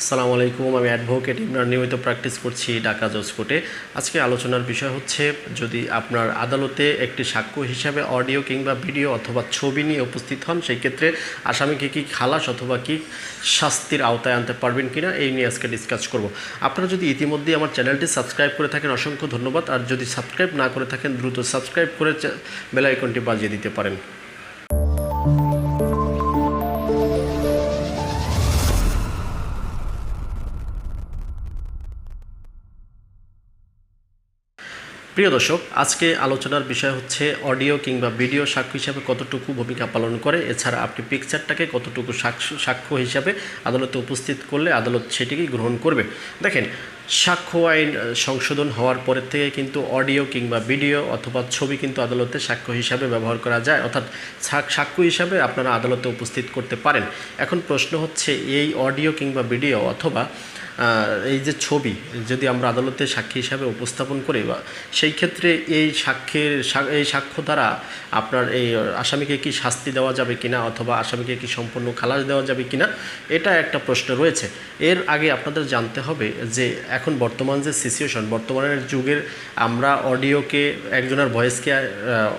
আসসালামু আলাইকুম, আমি অ্যাডভোকেট ইমরান নিয়মিত প্র্যাকটিস করছি ঢাকা জজ কোর্টে আজকে আলোচনার বিষয় হচ্ছে, যদি আপনার আদালতে একটি সাক্ষ্য হিসাবে অডিও কিংবা ভিডিও অথবা ছবি নিয়ে উপস্থিত হন, সেই ক্ষেত্রে আসামিকে কি খালাস অথবা কি শাস্তির আওতায় আনতে পারবেন কিনা, এই নিয়ে আজকে ডিসকাস করব। আপনারা যদি ইতিমধ্যে আমার চ্যানেলটি সাবস্ক্রাইব করে থাকেন, অসংখ্য ধন্যবাদ। আর যদি সাবস্ক্রাইব না করে থাকেন, দ্রুত সাবস্ক্রাইব করে বেল আইকনটি বাজিয়ে দিতে পারেন। প্রিয় দর্শক, আজকে আলোচনার বিষয় হচ্ছে অডিও কিংবা ভিডিও সাক্ষ্য হিসাবে কতটুকু ভূমিকা পালন করে। এছাড়া আপনি পিকচারটাকে কতটুকু সাক্ষ্য সাক্ষ্য হিসাবে আদালতে উপস্থিত করলে আদালত সেটিকে গ্রহণ করবে। দেখেন, সাক্ষ্য আইন সংশোধন হওয়ার পরের থেকে কিন্তু অডিও কিংবা ভিডিও অথবা ছবি কিন্তু আদালতে সাক্ষ্য হিসাবে ব্যবহার করা যায়। অর্থাৎ সাক- সাক্ষ্য হিসাবে আপনারা আদালতে উপস্থিত করতে পারেন। এখন প্রশ্ন হচ্ছে, এই অডিও কিংবা ভিডিও অথবা এই যে ছবি, যদি আমরা আদালতে সাক্ষী হিসাবে উপস্থাপন করি বা সেই ক্ষেত্রে এই সাক্ষীর এই সাক্ষ্য দ্বারা আপনার এই আসামিকে কি শাস্তি দেওয়া যাবে কিনা অথবা আসামিকে কি সম্পূর্ণ খালাস দেওয়া যাবে কিনা, এটা একটা প্রশ্ন রয়েছে। এর আগে আপনাদের জানতে হবে যে এখন বর্তমান যে সিচুয়েশন বর্তমানের যুগের আমরা অডিওকে একজনের ভয়েসকে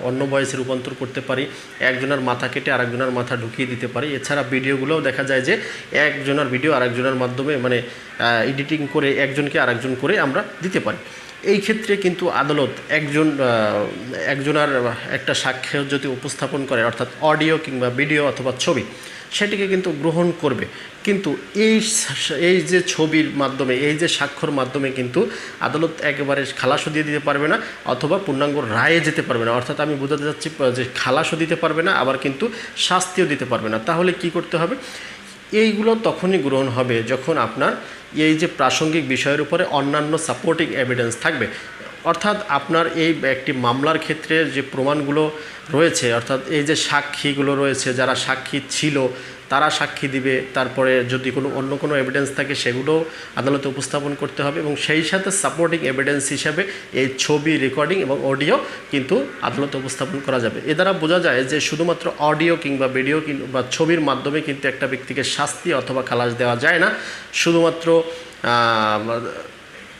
অন্য ভয়েসে রূপান্তর করতে পারি, একজনের মাথা কেটে আরেকজনের মাথা ঢুকিয়ে দিতে পারি। এছাড়া ভিডিওগুলোও দেখা যায় যে একজনের ভিডিও আরেকজনের মাধ্যমে মানে এডিটিং করে একজনকে আরেকজন করে আমরা দিতে পারি। এই ক্ষেত্রে কিন্তু আদালত একজন একজনের একটা সাক্ষ্য যদি উপস্থাপন করে অর্থাৎ অডিও কিংবা ভিডিও অথবা ছবি সেটিকে কিন্তু গ্রহণ করবে। কিন্তু এই এই যে ছবির মাধ্যমে এই যে স্বাক্ষর মাধ্যমে কিন্তু আদালত একেবারে খালাসও দিয়ে দিতে পারবে না অথবা পূর্ণাঙ্গ রায়ে যেতে পারবে না। অর্থাৎ আমি বোঝাতে আহ, যে খালাসও দিতে পারবে না আবার কিন্তু শাস্তিও দিতে পারবে না। তাহলে কি করতে হবে? এইগুলো তখনই গ্রহণ হবে যখন আপনার এই যে প্রাসঙ্গিক বিষয়ের উপরে অন্যান্য সাপোর্টিং এভিডেন্স থাকবে। অর্থাৎ আপনার এই একটি মামলার ক্ষেত্রে যে প্রমাণগুলো রয়েছে, অর্থাৎ এই যে সাক্ষীগুলো রয়েছে, যারা সাক্ষী ছিল তারা সাক্ষী দিবে, তারপরে যদি কোনো অন্য কোনো এভিডেন্স থাকে সেগুলো আদালতে উপস্থাপন করতে হবে এবং সেই সাথে সাপোর্টিং এভিডেন্স হিসাবে এই ছবি রেকর্ডিং এবং অডিও কিন্তু আদালতে উপস্থাপন করা যাবে। এ দ্বারা বোঝা যায় যে শুধুমাত্র অডিও কিংবা ভিডিও কিংবা ছবির মাধ্যমে কিন্তু একটা ব্যক্তিকে শাস্তি অথবা খালাস দেওয়া যায় না। শুধুমাত্র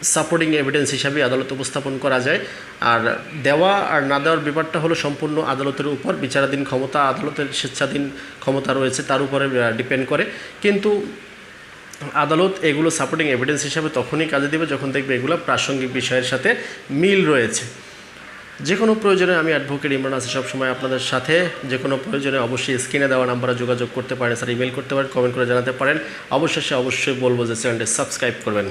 সাপোর্টিং এভিডেন্স হিসাবে আদালতে উপস্থাপন করা যায়। আর দেওয়া আর না দেওয়ার ব্যাপারটা হলো সম্পূর্ণ আদালতের উপর। বিচারাধীন ক্ষমতা, আদালতের স্বেচ্ছাধীন ক্ষমতা রয়েছে, তার উপরে ডিপেন্ড করে। কিন্তু আদালত এগুলো সাপোর্টিং এভিডেন্স হিসাবে তখনই কাজে দেবে যখন দেখবে এগুলো প্রাসঙ্গিক বিষয়ের সাথে মিল রয়েছে। যে কোনো প্রয়োজনে আমি অ্যাডভোকেট ইমরান আছি সবসময় আপনাদের সাথে। যে কোনো প্রয়োজনে অবশ্যই স্ক্রিনে দেওয়া নাম্বারে যোগাযোগ করতে পারেন। স্যার ইমেল করতে পারেন কমেন্ট করে জানাতে পারেন। অবশেষে অবশ্যই বলব যে চ্যানেলটি সাবস্ক্রাইব করবেন।